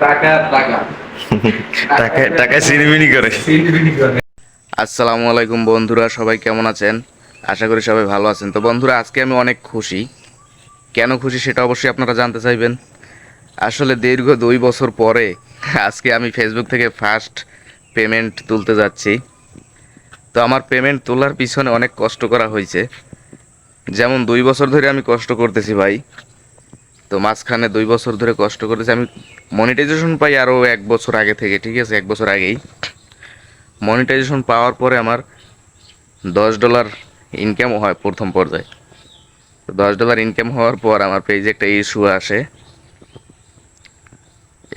টাকা টাকা। টাকা টাকা সিনেমিনি করে। সিন্ডিবিনি করে। আসসালামু আলাইকুম বন্ধুরা সবাই কেমন আছেন? আশা করি সবাই ভালো আছেন। তো বন্ধুরা আজকে আমি অনেক খুশি। কেন খুশি সেটা অবশ্যই আপনারা জানতে চাইবেন। আসলে দীর্ঘ দুই বছর পরে আজকে আমি ফেসবুক থেকে ফার্স্ট পেমেন্ট তুলতে যাচ্ছি। তো আমার পেমেন্ট তোলার পিছনে অনেক কষ্ট করা হয়েছে। যেমন দুই বছর ধরে আমি কষ্ট করতেছি ভাই। তো মাঝখানে দুই বছর ধরে কষ্ট করেছি। আমি মনিটাইজেশন পাই আরও এক বছর আগে থেকে, ঠিক আছে? এক বছর আগেই। মনিটাইজেশন পাওয়ার পরে আমার দশ ডলার ইনকাম হয় প্রথম পর্যায়ে। তো দশ ডলার ইনকাম হওয়ার পর আমার পেজে একটা ইস্যু আসে।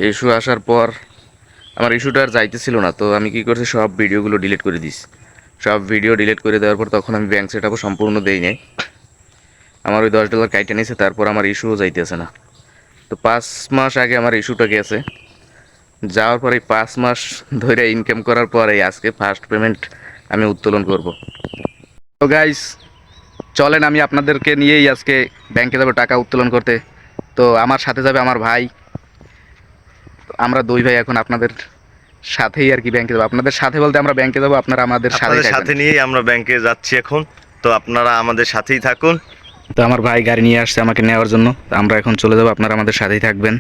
ইস্যু আসার পর আমার ইস্যুটা আর যাইতেছিল না। তো আমি কি করছি, সব ভিডিওগুলো ডিলিট করে দিস সব ভিডিও ডিলিট করে দেওয়ার পর তখন আমি ব্যাংক সেট সম্পূর্ণ দেই নাই। আমার ওই দশ ডলার কাইটে নিয়েছে তারপর আমার ইস্যুও যাইতেছে না। তো পাঁচ মাস আগে আমার ইস্যুটা গেছে। যাওয়ার পরে পাঁচ মাস ধরে ইনকাম করার পরে আজকে ফার্স্ট পেমেন্ট আমি উত্তোলন করব। তো গাইস চলেন আমি আপনাদেরকে নিয়েই আজকে ব্যাংকে যাব টাকা উত্তোলন করতে। তো আমার সাথে যাবে আমার ভাই। আমরা দুই ভাই এখন আপনাদের সাথেই আর কি ব্যাংকে যাব। আপনাদের সাথে বলতে আমরা ব্যাংকে যাব আপনারা আমাদের সাথে সাথে নিয়েই আমরা ব্যাংকে যাচ্ছি এখন। তো আপনারা আমাদের সাথেই থাকুন। তো আমার ভাই গাড়ি নিয়ে আসছে আমাকে নেওয়ার জন্য। আমরা এখন চলে যাব, আপনারা আমাদের সাথেই থাকবেন।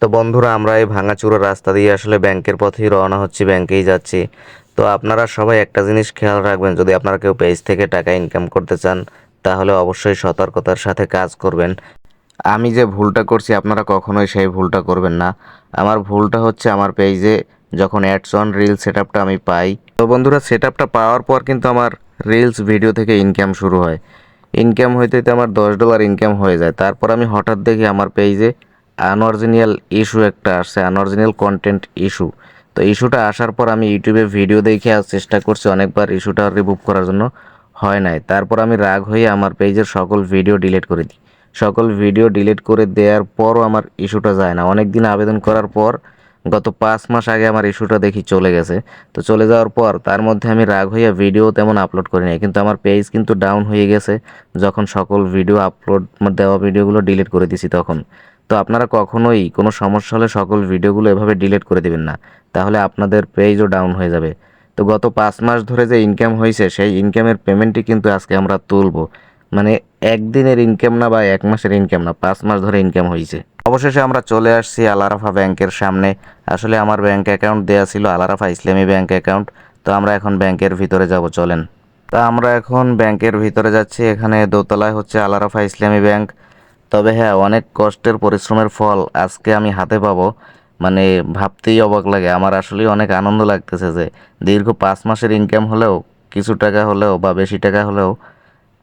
তো বন্ধুরা, আমরা এই ভাঙাচুরো রাস্তা দিয়ে আসলে ব্যাংকের পথেই রওনা হচ্ছি, ব্যাংকেই যাচ্ছি। তো আপনারা সবাই একটা জিনিস খেয়াল রাখবেন, যদি আপনারা কেউ পেজ থেকে টাকা ইনকাম করতে চান, তাহলে অবশ্যই সতর্কতার সাথে কাজ করবেন। আমি যে ভুলটা করছি, আপনারা কখনোই সেই ভুলটা করবেন না। আমার ভুলটা হচ্ছে আমার পেজে যখন অ্যাডস অন রিল সেট আমি পাই। তো বন্ধুরা সেট পাওয়ার পর কিন্তু আমার রিলস ভিডিও থেকে ইনকাম শুরু হয়। ইনকাম হইতে হইতে আমার দশ ডলার ইনকাম হয়ে যায়। তারপর আমি হঠাৎ দেখি আমার পেজে আনঅরিজিনাল ইস্যু একটা আসছে আনঅরিজিনাল কন্টেন্ট ইস্যু তো ইস্যুটা আসার পর আমি ইউটিউবে ভিডিও দেখে আর চেষ্টা করছি অনেকবার ইস্যুটা রিমুভ করার জন্য হয় নাই। তারপর আমি রাগ হয়ে আমার পেজের সকল ভিডিও ডিলিট করে দিই। সকল ভিডিও ডিলিট করে দেওয়ার পরও আমার ইস্যুটা যায় না। অনেক দিন আবেদন করার পর গত পাঁচ মাস আগে আমার ইস্যুটা দেখি চলে গেছে। তো চলে যাওয়ার পর তার মধ্যে আমি রাগ হইয়া ভিডিও তেমন আপলোড করি নাই। কিন্তু আমার পেজ কিন্তু ডাউন হয়ে গেছে। যখন সকল ভিডিও আপলোড দেওয়া ভিডিওগুলো ডিলিট করে দিছি তখন। তো আপনারা কখনোই কোনো সমস্যা হলে সকল ভিডিওগুলো এভাবে ডিলিট করে দিবেন না। তাহলে আপনাদের পেজও ডাউন হয়ে যাবে। তো গত পাঁচ মাস ধরে যে ইনকাম হয়েছে সেই ইনকামের পেমেন্টই কিন্তু আজকে আমরা তুলবো। মানে একদিনের ইনকাম না বা এক মাসের ইনকাম না, পাঁচ মাস ধরে ইনকাম হয়েছে অবশেষে আমরা চলে আসছি আলারাফা ব্যাংকের সামনে। আসলে আমার ব্যাংক অ্যাকাউন্ট দেওয়া ছিল আলারাফা ইসলামী ব্যাংক অ্যাকাউন্ট তো আমরা এখন ব্যাংকের ভিতরে যাব, চলেন। তা আমরা এখন ব্যাংকের ভিতরে যাচ্ছি, এখানে দোতলায় হচ্ছে আলারাফা ইসলামী ব্যাংক। তবে হ্যাঁ অনেক কষ্টের পরিশ্রমের ফল আজকে আমি হাতে পাবো। মানে ভাবতেই অবাক লাগে, আমার আসলেই অনেক আনন্দ লাগতেছে যে দীর্ঘ পাঁচ মাসের ইনকাম হলেও, কিছু টাকা হলেও বা বেশি টাকা হলেও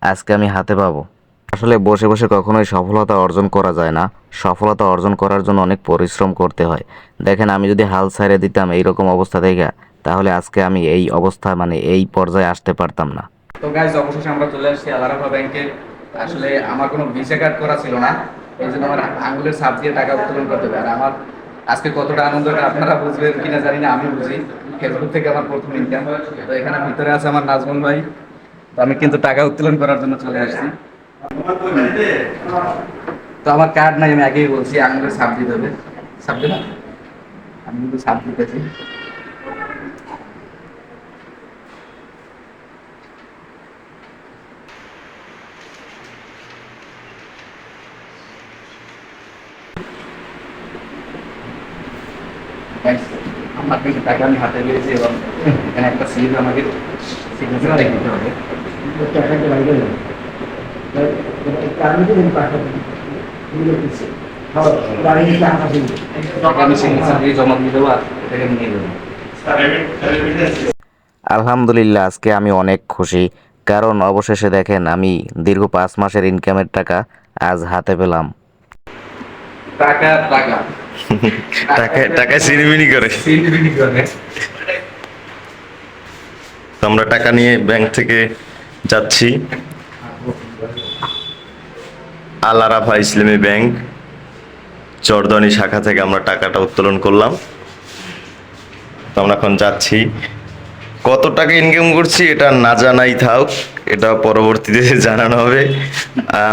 আজকে আমি হাতে পাবো। আসলে বসে বসে কখনোই সফলতা অর্জন করা যায় না। সফলতা অর্জন করার জন্য অনেক পরিশ্রম করতে হয়। দেখেন, আমি যদি হাল ছাড়ে দিতাম এইরকম অবস্থা থেকে, তাহলে আজকে আমি এই অবস্থা মানে এই পর্যায়ে আসতে পারতাম না। তো গাইজ অবশেষে আমরা চলে আসছি আলারাফা ব্যাংকে আসলে আমার কোনো ভিসা কার্ড করা ছিল না। এই জন্য আমার আঙ্গুলের ছাপ দিয়ে টাকা উত্তোলন করতে হবে। আর আমার আজকে কতটা আনন্দ আপনারা বুঝবেন কিনা জানি না আমি বুঝি। ফেসবুক থেকে আমার প্রথম ইনকাম তো এখানে ভিতরে আছে আমার নাজমুল ভাই। আমি কিন্তু টাকা উত্তোলন করার জন্য চলে আসছি। তো আমার কার্ড নাই আমি আগেই বলছি আঙ্গুলের ছাপ দিতে হবে ছাপ দেবে? আমি কিন্তু ছাপ দিতেছি। Guys, আমার কিন্তু টাকা আমি হাতে পেয়েছি এবং এখানে একটা সিল আমাকে সিগনেচার দিতে হবে। আলহামদুলিল্লাহ আজকে আমি অনেক খুশি। কারণ অবশেষে দেখেন আমি দীর্ঘ পাঁচ মাসের ইনকামের টাকা আজ হাতে পেলাম। টাকা টাকা। টাকা টাকা সিনেমিনি করে। সিন্ডিবিনি করে। আমরা টাকা নিয়ে ব্যাংক থেকে যাচ্ছি। আল আরাফা ইসলামী ব্যাংক চরদনি শাখা থেকে আমরা টাকাটা উত্তোলন করলাম। তো আমরা এখন যাচ্ছি। কত টাকা ইনকাম করছি এটা না জানাই থাক, এটা পরবর্তীতে জানানো হবে।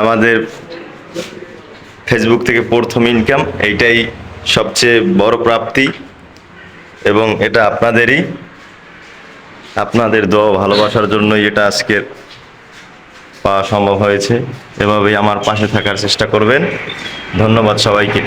আমাদের ফেসবুক থেকে প্রথম ইনকাম এইটাই সবচেয়ে বড় প্রাপ্তি এবং এটা আপনাদেরই। আপনাদের দোয়া ভালোবাসার জন্যই এটা আজকের পাওয়া সম্ভব হয়েছে। এভাবেই আমার পাশে থাকার চেষ্টা করবেন। ধন্যবাদ সবাইকে।